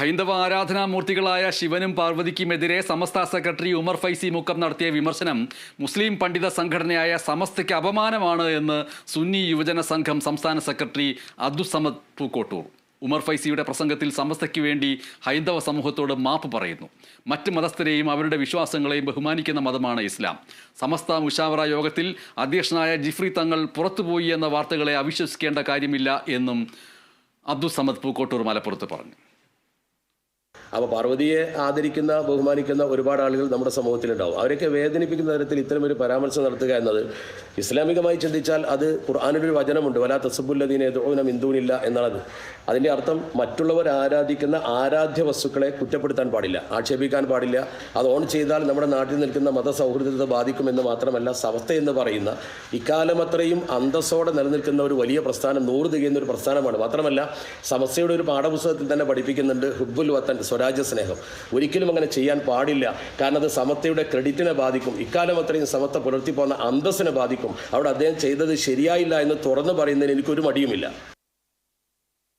ഹൈന്ദവ ആരാധനാമൂർത്തികളായ ശിവനും പാർവതിക്കുമെതിരെ സമസ്ത സെക്രട്ടറി ഉമർ ഫൈസി മുക്കം നടത്തിയ വിമർശനം മുസ്ലിം പണ്ഡിത സംഘടനയായ സമസ്തയ്ക്ക് അപമാനമാണ് എന്ന് സുന്നി യുവജന സംഘം സംസ്ഥാന സെക്രട്ടറി അബ്ദുസമദ് പൂക്കോട്ടൂർ. ഉമർ ഫൈസിയുടെ പ്രസംഗത്തിൽ സമസ്തയ്ക്ക് വേണ്ടി ഹൈന്ദവ സമൂഹത്തോട് മാപ്പ് പറയുന്നു. മറ്റ് മതസ്ഥരെയും അവരുടെ വിശ്വാസങ്ങളെയും ബഹുമാനിക്കുന്ന മതമാണ് ഇസ്ലാം. സമസ്ത മുഷാവറ യോഗത്തിൽ അധ്യക്ഷനായ ജിഫ്രി തങ്ങൾ പുറത്തുപോയി എന്ന വാർത്തകളെ അവിശ്വസിക്കേണ്ട കാര്യമില്ല എന്നും അബ്ദുസമദ് പൂക്കോട്ടൂർ മലപ്പുറത്ത് പറഞ്ഞു. അപ്പോൾ പാർവതിയെ ആദരിക്കുന്ന ബഹുമാനിക്കുന്ന ഒരുപാട് ആളുകൾ നമ്മുടെ സമൂഹത്തിലുണ്ടാവും. അവരൊക്കെ വേദനിപ്പിക്കുന്ന തരത്തിൽ ഇത്തരം ഒരു പരാമർശം നടത്തുക എന്നത് ഇസ്ലാമികമായി ചിന്തിച്ചാൽ അത് ഖുർആാനിന്റെ ഒരു വചനമുണ്ട്. വലാ തസബുല്ലദീനെ ഓനം ഇന്ദൂനില്ല എന്നാണത്. അതിന്റെ അർത്ഥം മറ്റുള്ളവർ ആരാധിക്കുന്ന ആരാധ്യ വസ്തുക്കളെ കുറ്റപ്പെടുത്താൻ പാടില്ല ആക്ഷേപിക്കാൻ പാടില്ല. അത് ഓൺ ചെയ്താൽ നമ്മുടെ നാട്ടിൽ നിൽക്കുന്ന മതസൗഹൃദത്തെ ബാധിക്കുമെന്ന് മാത്രമല്ല സവസ്ഥ എന്ന് പറയുന്ന ഇക്കാലമത്രയും അന്തസ്സോടെ നിലനിൽക്കുന്ന ഒരു വലിയ പ്രസ്ഥാനം നൂറ് തികയുന്ന ഒരു പ്രസ്ഥാനമാണ്. മാത്രമല്ല സമസ്യയുടെ ഒരു പാഠപുസ്തകത്തിൽ തന്നെ പഠിപ്പിക്കുന്നുണ്ട് ഹുബുൽ വത്തൻ സ്വരാജ്യ സ്നേഹം ഒരിക്കലും അങ്ങനെ ചെയ്യാൻ പാടില്ല. കാരണം അത് സമത്തയുടെ ക്രെഡിറ്റിനെ ബാധിക്കും. ഇക്കാലം അത്രയും സമത്ത പുലർത്തിപ്പോന്ന അന്തസ്സിനെ ബാധിക്കും. അവിടെ അദ്ദേഹം ചെയ്തത് ശരിയായില്ല എന്ന് തുറന്നു പറയുന്നതിന് എനിക്കൊരു മടിയുമില്ല.